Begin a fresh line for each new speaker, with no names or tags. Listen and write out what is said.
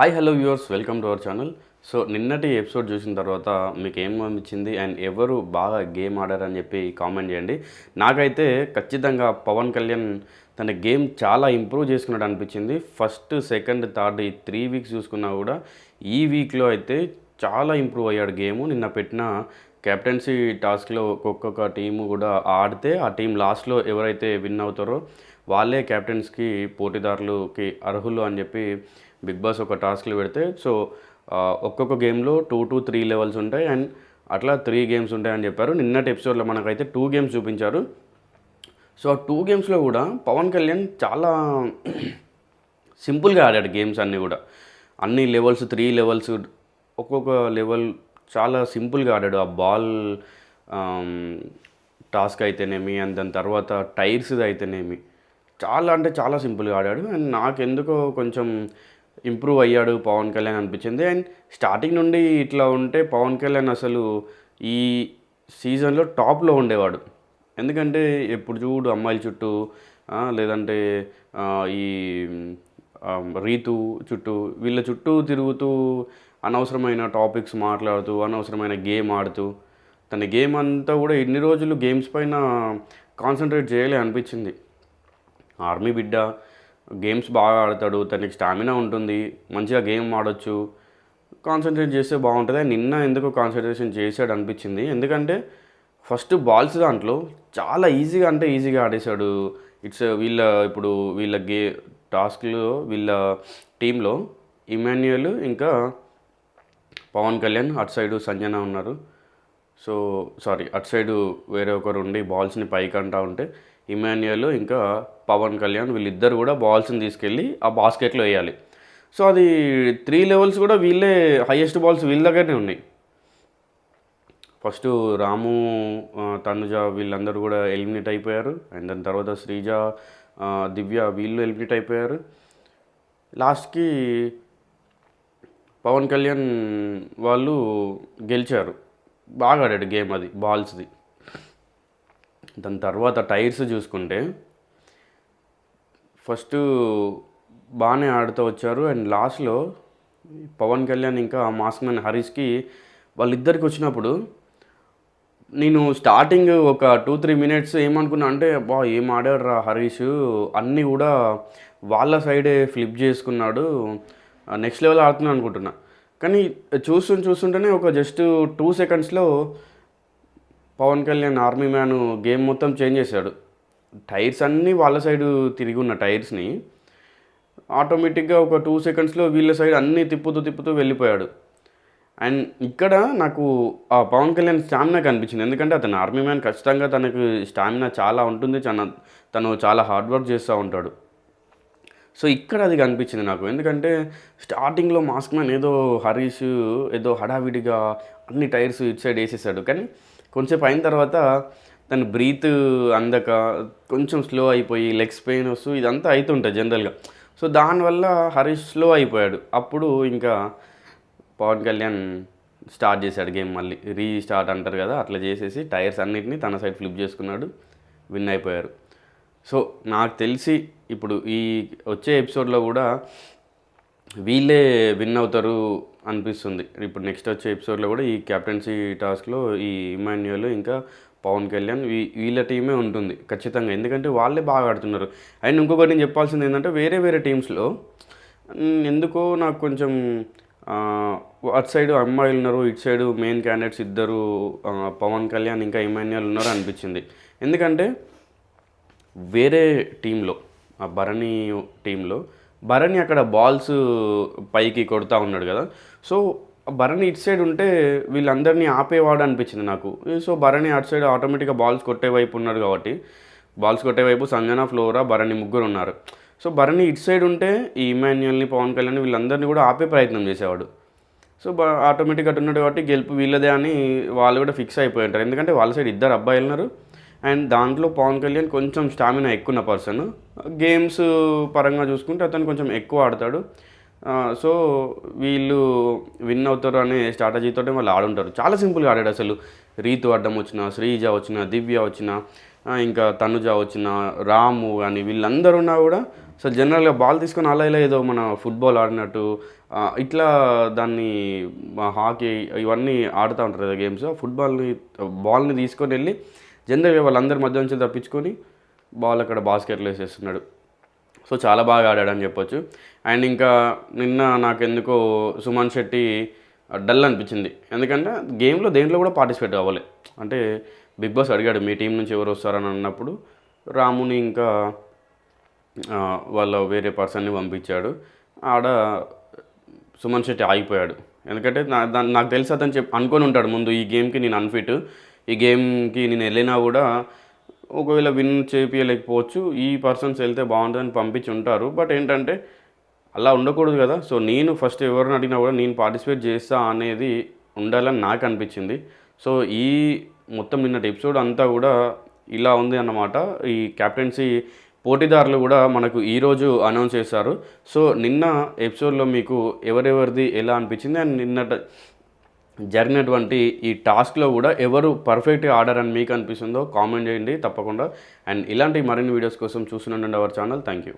Hi hello viewers welcome to our channel so నిన్నటి episode చూసిన తర్వాత మీకు ఏం అనిపించింది? అండ్ ఎవరు బాగా గేమ్ ఆడారని చెప్పి కామెంట్ చేయండి. నాకైతే ఖచ్చితంగా పవన్ కళ్యాణ్ తన గేమ్ చాలా ఇంప్రూవ్ చేసుకున్నాడు అనిపించింది. ఫస్ట్ సెకండ్ థర్డ్ ఈ త్రీ వీక్స్ చూసుకున్నా కూడా ఈ వీక్లో అయితే చాలా ఇంప్రూవ్ అయ్యాడు గేమ్ నిన్న పెట్టిన కెప్టెన్సీ టాస్క్లో ఒక్కొక్క టీము కూడా ఆడితే ఆ టీం లాస్ట్లో ఎవరైతే విన్ అవుతారో వాళ్ళే కెప్టెన్స్కి పోటీదారులకి అర్హులు అని చెప్పి బిగ్ బాస్ ఒక టాస్క్లు పెడితే సో ఒక్కొక్క గేమ్లో టూ టు త్రీ లెవెల్స్ ఉంటాయి. అండ్ అట్లా త్రీ గేమ్స్ ఉంటాయని చెప్పారు. నిన్నటి ఎపిసోడ్లో మనకైతే టూ గేమ్స్ చూపించారు. సో ఆ టూ గేమ్స్లో కూడా పవన్ కళ్యాణ్ చాలా సింపుల్గా ఆడాడు గేమ్స్ అన్నీ కూడా. అన్ని లెవెల్స్ త్రీ లెవెల్స్ ఒక్కొక్క లెవెల్ చాలా సింపుల్గా ఆడాడు. ఆ బాల్ టాస్క్ అయితేనేమి అండ్ దాని తర్వాత టైర్స్ అయితేనేమి చాలా అంటే చాలా సింపుల్గా ఆడాడు. అండ్ నాకెందుకో కొంచెం ఇంప్రూవ్ అయ్యాడు పవన్ కళ్యాణ్ అనిపించింది. అండ్ స్టార్టింగ్ నుండి ఇట్లా ఉంటే పవన్ కళ్యాణ్ అసలు ఈ సీజన్లో టాప్లో ఉండేవాడు. ఎందుకంటే ఎప్పుడు చూడు అమ్మాయిల చుట్టూ లేదంటే ఈ రీతు చుట్టూ వీళ్ళ చుట్టూ తిరుగుతూ అనవసరమైన టాపిక్స్ మాట్లాడుతూ అనవసరమైన గేమ్ ఆడుతూ తన గేమ్ అంతా కూడా ఇన్ని రోజులు గేమ్స్ పైన కాన్సన్ట్రేట్ చేయలే అనిపించింది. ఆర్మీ బిడ్డ గేమ్స్ బాగా ఆడతాడు తనకి స్టామినా ఉంటుంది మంచిగా గేమ్ ఆడొచ్చు. కాన్సన్ట్రేట్ చేస్తే బాగుంటుంది. నిన్న ఎందుకు కాన్సన్ట్రేషన్ చేశాడు అనిపించింది. ఎందుకంటే ఫస్ట్ బాల్స్ దాంట్లో చాలా ఈజీగా అంటే ఈజీగా ఆడేశాడు. ఇట్స్ వీళ్ళ ఇప్పుడు వీళ్ళ గే టాస్క్లో వీళ్ళ టీంలో ఇమాన్యుయల్ ఇంకా పవన్ కళ్యాణ్ అటు సైడు సంజన ఉన్నారు. సో సారీ అటు సైడు వేరే ఒకరు ఉండి బాల్స్ని పైకి అంటా ఉంటే ఇమాన్యుయల్ ఇంకా పవన్ కళ్యాణ్ వీళ్ళిద్దరు కూడా బాల్స్ని తీసుకెళ్ళి ఆ బాస్కెట్లో వేయాలి. సో అది త్రీ లెవెల్స్ కూడా వీళ్ళే హైయెస్ట్ బాల్స్ వీళ్ళ దగ్గరనే ఉన్నాయి. ఫస్ట్ రాము తనుజ వీళ్ళందరూ కూడా ఎలిమినేట్ అయిపోయారు. అండ్ దాని తర్వాత శ్రీజ దివ్య వీళ్ళు ఎలిమినేట్ అయిపోయారు. లాస్ట్కి పవన్ కళ్యాణ్ వాళ్ళు గెలిచారు. బాగా ఆడాడు గేమ్ అది బాల్స్ది. దాని తర్వాత టైర్స్ చూసుకుంటే ఫస్ట్ బాగానే ఆడుతూ వచ్చారు. అండ్ లాస్ట్లో పవన్ కళ్యాణ్ ఇంకా మాస్క్ మ్యాన్ హరీష్కి వాళ్ళిద్దరికి వచ్చినప్పుడు నేను స్టార్టింగ్ ఒక టూ త్రీ మినిట్స్ ఏమనుకున్నా అంటే బా ఏం ఆడాడు రా హరీష్? అన్నీ కూడా వాళ్ళ సైడే ఫ్లిప్ చేసుకున్నాడు. నెక్స్ట్ లెవెల్ ఆడుతున్నాను అనుకుంటున్నా. కానీ చూస్తుంటే చూస్తుంటేనే ఒక జస్ట్ టూ సెకండ్స్లో Pawan Kalyan army man game మొత్తం చేంజ్ చేశాడు. టైర్స్ అన్నీ వాళ్ళ సైడ్ తిరిగి ఉన్న టైర్స్ని ఆటోమేటిక్గా ఒక టూ సెకండ్స్లో వీళ్ళ సైడ్ అన్నీ తిప్పుతూ తిప్పుతూ వెళ్ళిపోయాడు. అండ్ ఇక్కడ నాకు ఆ పవన్ కళ్యాణ్ స్టామినా కనిపించింది. ఎందుకంటే అతను ఆర్మీ మ్యాన్ ఖచ్చితంగా తనకు స్టామినా చాలా ఉంటుంది. చాలా తను చాలా హార్డ్ వర్క్ చేస్తూ ఉంటాడు. సో ఇక్కడ అది కనిపించింది నాకు. ఎందుకంటే స్టార్టింగ్లో మాస్క్ మ్యాన్ ఏదో హరీష్ ఏదో హడావిడిగా అన్ని టైర్స్ ఇటు సైడ్ వేసేసాడు. కానీ కొంచెంసేపు అయిన తర్వాత తను బ్రీత్ అందక కొంచెం స్లో అయిపోయి లెగ్స్ పెయిన్ వస్తూ ఇదంతా అవుతుంటుంది జనరల్గా. సో దానివల్ల హరీష్ స్లో అయిపోయాడు. అప్పుడు ఇంకా పవన్ కళ్యాణ్ స్టార్ట్ చేశాడు గేమ్ మళ్ళీ. రీస్టార్ట్ అంటారు కదా అట్లా చేసేసి టైర్స్ అన్నిటిని తన సైడ్ ఫ్లిప్ చేసుకున్నాడు విన్ అయిపోయారు. సో నాకు తెలిసి ఇప్పుడు ఈ వచ్చే ఎపిసోడ్లో కూడా వీళ్ళే విన్ అవుతారు అనిపిస్తుంది. ఇప్పుడు నెక్స్ట్ వచ్చే ఎపిసోడ్లో కూడా ఈ కెప్టెన్సీ టాస్క్లో ఈ ఇమాన్యుయల్ ఇంకా పవన్ కళ్యాణ్ వీ వీళ్ళ టీమే ఉంటుంది. ఖచ్చితంగా. ఎందుకంటే వాళ్ళే బాగా ఆడుతున్నారు. అండ్ ఇంకొకటి నేను చెప్పాల్సింది ఏంటంటే వేరే వేరే టీమ్స్లో ఎందుకో నాకు కొంచెం అటు సైడ్ అమ్మాయిలు ఉన్నారు ఇటు సైడ్ మెయిన్ క్యాండిడేట్స్ ఇద్దరు పవన్ కళ్యాణ్ ఇంకా ఇమాన్యుయల్ ఉన్నారు అనిపించింది. ఎందుకంటే వేరే టీంలో ఆ భరణి టీంలో భరణి అక్కడ బాల్స్ పైకి కొడతా ఉన్నాడు కదా. సో భరణి ఇటు సైడ్ ఉంటే వీళ్ళందరినీ ఆపేవాడు అనిపించింది నాకు. సో భరణి అటు సైడ్ ఆటోమేటిక్గా బాల్స్ కొట్టే వైపు ఉన్నాడు కాబట్టి బాల్స్ కొట్టే వైపు సంజన ఫ్లోరా భరణి ముగ్గురు ఉన్నారు. సో భరణి ఇటు సైడ్ ఉంటే ఈ ఇమాన్యుయల్ని పవన్ కళ్యాణ్ వీళ్ళందరినీ కూడా ఆపే ప్రయత్నం చేసేవాడు. సో బా ఆటోమేటిక్గా అటు ఉన్నాడు కాబట్టి గెలుపు వీళ్ళదే అని వాళ్ళు కూడా ఫిక్స్ అయిపోయి ఉంటారు. ఎందుకంటే వాళ్ళ సైడ్ ఇద్దరు అబ్బాయిలు ఉన్నారు అండ్ దాంట్లో పవన్ కళ్యాణ్ కొంచెం స్టామినా ఎక్కువ ఉన్న పర్సన్ గేమ్స్ పరంగా చూసుకుంటే అతను కొంచెం ఎక్కువ ఆడతాడు. సో వీళ్ళు విన్ అవుతారు అనే స్ట్రాటజీతో వాళ్ళు ఆడుంటారు. చాలా సింపుల్గా ఆడాడు అసలు. రీతు అడ్డం వచ్చిన శ్రీజ వచ్చిన దివ్య వచ్చిన ఇంకా తనుజ వచ్చిన రాము కానీ వీళ్ళందరూ ఉన్నా కూడా సో జనరల్గా బాల్ తీసుకొని అలా ఇలా ఏదో మన ఫుట్బాల్ ఆడినట్టు ఇట్లా దాన్ని హాకీ ఇవన్నీ ఆడుతూ ఉంటారు కదా గేమ్స్ ఫుట్బాల్ని బాల్ని తీసుకొని వెళ్ళి జనరల్గా వాళ్ళందరి మధ్య నుంచి తప్పించుకొని బాల్ అక్కడ బాస్కెట్లో వేసేస్తున్నాడు. సో చాలా బాగా ఆడాడని చెప్పొచ్చు. అండ్ ఇంకా నిన్న నాకెందుకో సుమన్ శెట్టి డల్ అనిపించింది. ఎందుకంటే గేమ్లో దేంట్లో కూడా పార్టిసిపేట్ అవ్వలే. అంటే బిగ్ బాస్ అడిగాడు మీ టీం నుంచి ఎవరు వస్తారని అన్నప్పుడు రాముని ఇంకా వాళ్ళ వేరే పర్సన్ని పంపించాడు. ఆడ సుమన్ శెట్టి ఆగిపోయాడు. ఎందుకంటే నా దాన్ని నాకు తెలిసి అతను చెప్ అనుకొని ఉంటాడు ముందు ఈ గేమ్కి నేను అన్ఫిట్ ఈ గేమ్కి నేను వెళ్ళినా కూడా ఒకవేళ విన్ చేపించలేకపోవచ్చు ఈ పర్సన్స్ వెళ్తే బాగుంటుందని పంపించి ఉంటారు. బట్ ఏంటంటే అలా ఉండకూడదు కదా. సో నేను ఫస్ట్ ఎవరిని అడిగినా కూడా నేను పార్టిసిపేట్ చేస్తా అనేది ఉండాలని నాకు అనిపించింది. సో ఈ మొత్తం నిన్నటి ఎపిసోడ్ అంతా కూడా ఇలా ఉంది అన్నమాట. ఈ క్యాప్టెన్సీ పోటీదారులు కూడా మనకు ఈరోజు అనౌన్స్ చేశారు. సో నిన్న ఎపిసోడ్లో మీకు ఎవరెవరిది ఎలా అనిపించింది? అండ్ నిన్నట జరిగినటువంటి ఈ టాస్క్లో కూడా ఎవరు పర్ఫెక్ట్గా అని మీకు అనిపిస్తుందో కామెంట్ చేయండి తప్పకుండా. అండ్ ఇలాంటి మరిన్ని వీడియోస్ కోసం చూస్తుండండి అవర్ ఛానల్ థ్యాంక్ యూ